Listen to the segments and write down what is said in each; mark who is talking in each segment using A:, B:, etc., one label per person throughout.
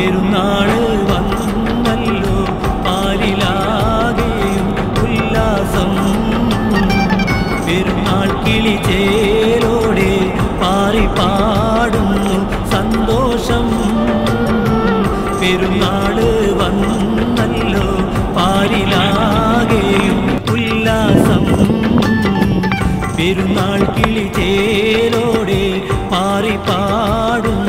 A: പെരുന്നാൾ വന്നല്ലോ. പാലിലാകെയും ഉല്ലാസം. പെരുന്നാൾ കിളിചേലോടെ പാറി പാടുന്നു സന്തോഷം. പെരുന്നാൾ വന്നല്ലോ. പാലിലാകെയും ഉല്ലാസം. പെരുന്നാൾ കിളിചേലോടെ പാറി പാടും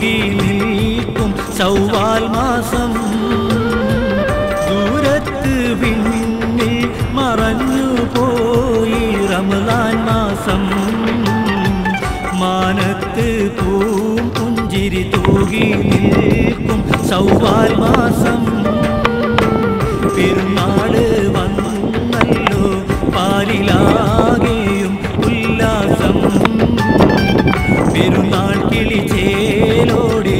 A: തൂകി നിൽക്കും ചൊവ്വാൽ മാസം. ദൂരത്ത് പിന്നിൽ മറഞ്ഞു പോയി റമദാൻ മാസം. മാനത്ത് പൂം പുഞ്ചിരി തൂകി നിൽക്കും ചൊവ്വാൽ മാസം. പെരുന്നാൾ വന്നല്ലോ പാലിലാകെയും ഉല്ലാസം. പെരുന്നാൾ കിളി ചേലോടെ പാറി പാടുന്നു